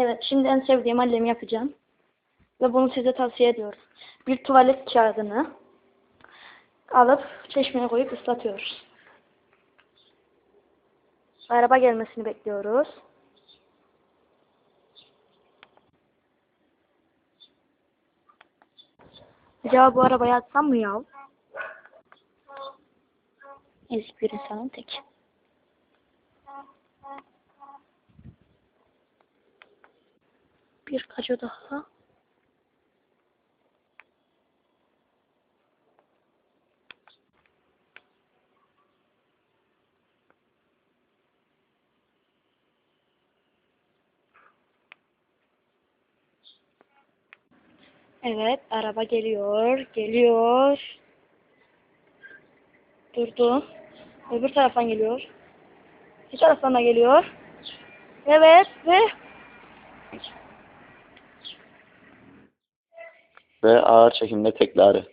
Evet, şimdi en sevdiğim hallemi yapacağım. Ve bunu size tavsiye ediyorum. Bir tuvalet kağıdını alıp çeşmeye koyup ıslatıyoruz. Araba gelmesini bekliyoruz. Acaba bu arabayı atsam mı ya? Ezik bir insanın tek. Bir kaço daha. Evet, araba geliyor, geliyor. Durdu. Öbür taraftan geliyor. Bir taraftan da geliyor. Evet ve Ve ağır çekimde tekrarı.